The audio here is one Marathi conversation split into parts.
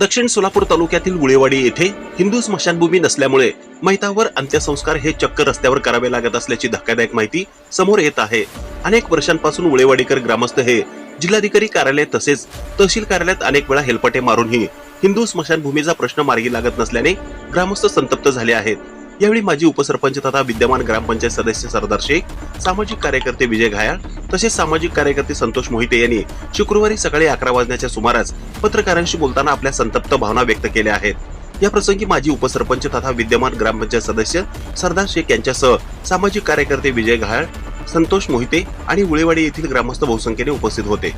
दक्षिण सोलापूर तालुक्यातील गुळेवाडी येथे हिंदू स्मशानभूमी नसल्यामुळे मैतावर अंत्यसंस्कार हे चक्क रस्त्यावर करावे लागत असल्याची धक्कादायक माहिती समोर येत आहे. अनेक वर्षांपासून उळेवाडीकर ग्रामस्थ हे जिल्हाधिकारी कार्यालय तसेच तहसील कार्यालयात अनेक वेळा हेलपाटे मारूनही हिंदू स्मशानभूमीचा प्रश्न मार्गी लागत नसल्याने ग्रामस्थ संतप्त झाले आहेत. यावेळी माजी उपसरपंच तथा विद्यमान ग्रामपंचायत सदस्य सरदार शेख सामाजिक कार्यकर्ते विजय घायाळ तसेच सामाजिक कार्यकर्ते संतोष मोहिते यांनी शुक्रवारी सकाळी अकरा वाजण्याच्या सुमारास पत्रकारांशी बोलताना आपल्या संतप्त भावना व्यक्त केल्या आहेत. या प्रसंगी माजी उपसरपंच तथा विद्यमान ग्रामपंचायत सदस्य सरदार शेख यांच्यासह सामाजिक कार्यकर्ते विजय घायाळ संतोष मोहिते आणि उळेवाडी येथील ग्रामस्थ बहुसंख्येने उपस्थित होते.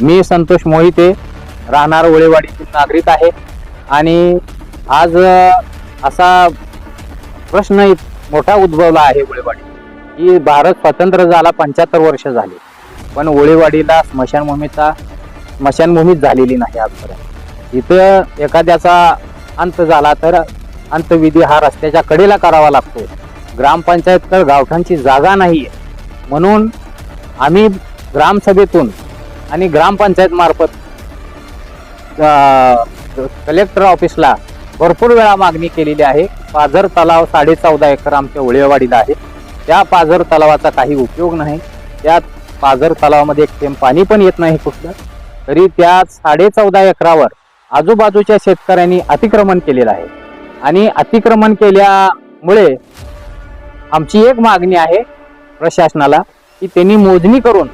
मी संतोष मोहिते राहणार उळेवाडीतील नागरिक आहे आणि आज असा प्रश्न मोठा उद्भवला आहे ओळेवाडी की भारत स्वतंत्र झाला पंच्याहत्तर वर्ष झाली. पण ओळेवाडीला स्मशानभूमीचा स्मशानभूमीच झालेली नाही आजपर्यंत. इथं एखाद्याचा अंत झाला तर अंतविधी हा रस्त्याच्या कडेला करावा लागतो. ग्रामपंचायत तर गावठांची जागा नाही आहे म्हणून आम्ही ग्रामसभेतून आणि ग्रामपंचायत मार्फत कलेक्टर ऑफिसला भरपूर वेळा मागणी केलेली आहे. पाझर तलाव साडे चौदा एकर आमच्या ओळेवाडीला आहे. त्या पाझर तलावाचा काही उपयोग नाही. त्या पाझर तलावामध्ये एक थेंब पाणी पण येत नाही कुठलं. तरी त्या साडे चौदा एकरावर आजूबाजूच्या शेतकऱ्यांनी अतिक्रमण केलेलं आहे. आणि अतिक्रमण केल्यामुळे आमची एक मागणी आहे प्रशासनाला की त्यांनी मोजणी करून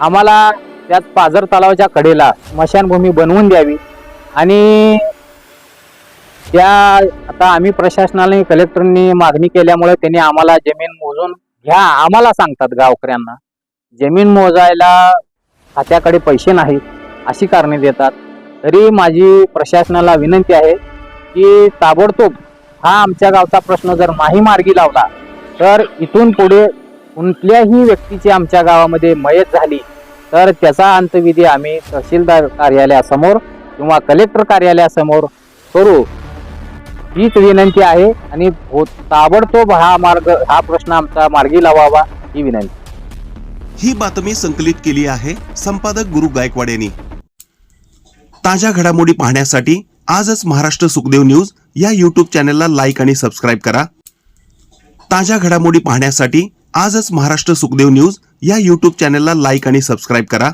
आम्हाला त्यात पाझर तलावाच्या कडेला स्मशानभूमी बनवून द्यावी. आणि त्या आता आम्ही प्रशासनाने कलेक्टरनी मागणी केल्यामुळे त्यांनी आम्हाला जमीन मोजून घ्या आम्हाला सांगतात गावकऱ्यांना. जमीन मोजायला खात्याकडे पैसे नाहीत अशी कारणे देतात. तरी माझी प्रशासनाला विनंती आहे की ताबडतोब हा आमच्या गावचा प्रश्न जर नाही मार्गी लावला तर इथून पुढे कुठल्याही व्यक्तीची आमच्या गावामध्ये मयत झाली तर त्याचा अंतविधी आम्ही तहसीलदार कार्यालयासमोर किंवा कलेक्टर कार्यालयासमोर करू. हीच विनंती आहे आणि ताबडतोब हा मार्ग हा प्रश्न आमचा मार्गी लावावा ही विनंती. ही बातमी संकलित केली आहे संपादक गुरु गायकवाड यांनी. ताज्या घडामोडी पाहण्यासाठी आजच महाराष्ट्र सुखदेव न्यूज या यूट्यूब चॅनलला लाईक आणि सबस्क्राईब करा. ताज्या घडामोडी पाहण्यासाठी आजच महाराष्ट्र सुखदेव न्यूज या यूट्यूब चॅनलला लाईक आणि सबस्क्राईब करा.